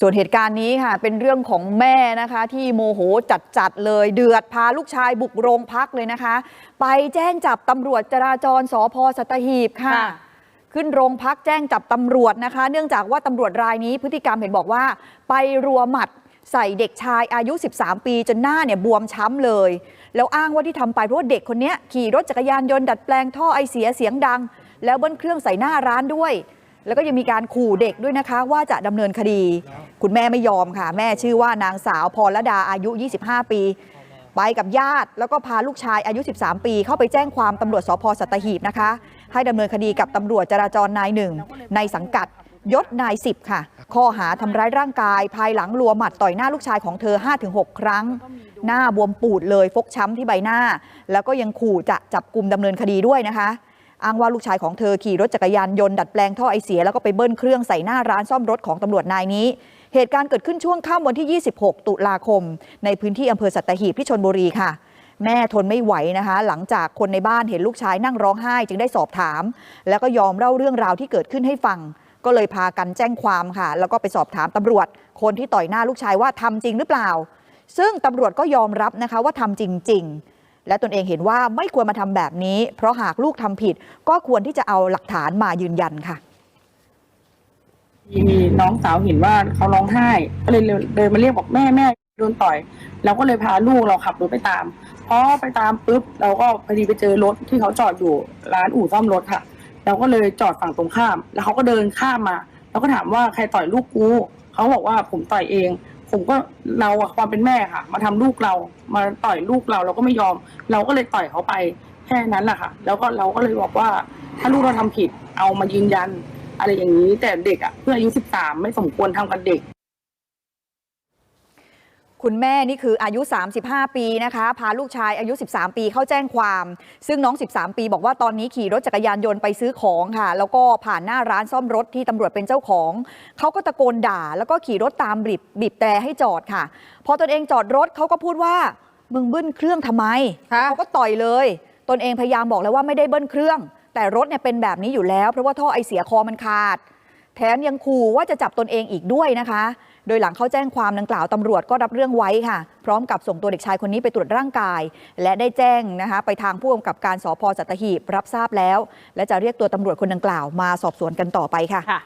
ส่วนเหตุการณ์นี้ค่ะ เป็นเรื่องของแม่นะคะ ที่โมโหจัดๆเลย เดือดพาลูกชายบุกโรงพักเลยนะคะ ไปแจ้งจับตำรวจจราจรสพสัตหีบค่ะค่ะ ขึ้นโรงพักแจ้งจับตำรวจนะคะ เนื่องจากว่าตำรวจรายนี้พฤติกรรมเห็นบอกว่า ไปรัวหมัดใส่เด็กชายอายุ 13 ปีจนหน้าเนี่ยบวมช้ำเลย แล้วอ้างว่าที่ทำไปเพราะว่าเด็กคนเนี้ยขี่รถจักรยานยนต์ดัดแปลงท่อไอเสียเสียงดัง แล้วเบิ้ลเครื่องใส่หน้าร้านด้วย แล้วก็ยังมีการขู่เด็กด้วยนะคะ ว่าจะดำเนินคดี คุณแม่ไม่ยอมค่ะ แม่ชื่อว่านางสาวพรลดาอายุ 25 ปี ไปกับญาติแล้วก็พาลูกชายอายุ 13 ปี เข้าไปแจ้งความตำรวจสพสัตหีบนะคะ ให้ดำเนินคดีกับตำรวจจราจรนายหนึ่งในสังกัดยศนาย10ค่ะ ข้อหาทำร้ายร่างกาย ภายหลังรัวหมัดต่อยหน้าลูกชายของเธอ 5-6 ครั้ง หน้าบวมปูดเลยฟกช้ำที่ใบหน้า แล้วก็ยังขู่จะจับกลุ่มดำเนินคดีด้วยนะคะ อ้างว่าลูกชายของเธอขี่รถจักรยานยนต์ดัดแปลงท่อไอเสียแล้วก็ไปเบิ้ลเครื่องใส่หน้าร้านซ่อมรถของตำรวจนายนี้ เหตุการณ์เกิดขึ้นช่วงค่ำวันที่ 26 ตุลาคม ในพื้นที่อำเภอสัตหีบที่ชนบุรีค่ะ แม่ทนไม่ไหวนะคะ หลังจากคนในบ้านเห็นลูกชายนั่งร้องไห้จึงได้สอบถาม แล้วก็ยอมเล่าเรื่องราวที่เกิดขึ้นให้ฟัง ก็เลยพากันแจ้งความค่ะ แล้วก็ไปสอบถามตำรวจ คนที่ต่อยหน้าลูกชายว่าทำจริงหรือเปล่า ซึ่งตำรวจก็ยอมรับนะคะว่าทำจริง ๆ และตนเองเห็นว่าไม่ควรมาทำแบบนี้ เพราะหากลูกทำผิด ก็ควรที่จะเอาหลักฐานมายืนยันค่ะมีน้องสาวเห็นว่าเขาร้องไห้ก็เลยเดินมาเรียกบอกแม่แม่โดนต่อย เราก็เลยพาลูกเราขับรถไปตามพอไปตามปุ๊บเราก็พอดีไปเจอรถที่เขาจอดอยู่ร้านอู่ซ่อมรถค่ะ เราก็เลยจอดฝั่งตรงข้าม แล้วเขาก็เดินข้ามมา เราก็ถามว่าใครต่อยลูกกูเขาบอกว่าผมต่อยเอง ผมก็เราอะความเป็นแม่ค่ะ มาทำลูกเรา มาต่อยลูกเราเราก็ไม่ยอม เราก็เลยต่อยเขาไปแค่นั้นแหละค่ะ แล้วก็เราก็เลยบอกว่า ถ้าลูกเราทำผิดเอามายืนยัน อะไรอย่างนี้ แต่เด็กอะเพื่ออายุสิบสามไม่สมควรทำกับเด็ก คุณแม่นี่คืออายุ 35 ปีนะคะ พาลูกชายอายุ 13 ปีเข้าแจ้งความ ซึ่งน้อง 13 ปีบอกว่าตอนนี้ขี่รถจักรยานยนต์ไปซื้อของค่ะ แล้วก็ผ่านหน้าร้านซ่อมรถที่ตำรวจเป็นเจ้าของ เขาก็ตะโกนด่า แล้วก็ขี่รถตามบีบบีบแต่ให้จอดค่ะ พอตนเองจอดรถเขาก็พูดว่า มึงเบิ้ลเครื่องทำไมค่ะเขาก็ต่อยเลย ตนเองพยายามบอกแล้วว่าไม่ได้เบิ้ลเครื่อง แต่รถเนี่ยเป็นแบบนี้อยู่แล้ว เพราะว่าท่อไอเสียคอมันขาด แถมยังขู่ว่าจะจับตนเองอีกด้วยนะคะ โดยหลังเข้าแจ้งความดังกล่าวตำรวจก็รับเรื่องไว้ค่ะ พร้อมกับส่งตัวเด็กชายคนนี้ไปตรวจร่างกาย และได้แจ้งนะคะไปทางผู้กำกับการสพสัตหีบรับทราบแล้ว และจะเรียกตัวตำรวจคนดังกล่าวมาสอบสวนกันต่อไปค่ะค่ะ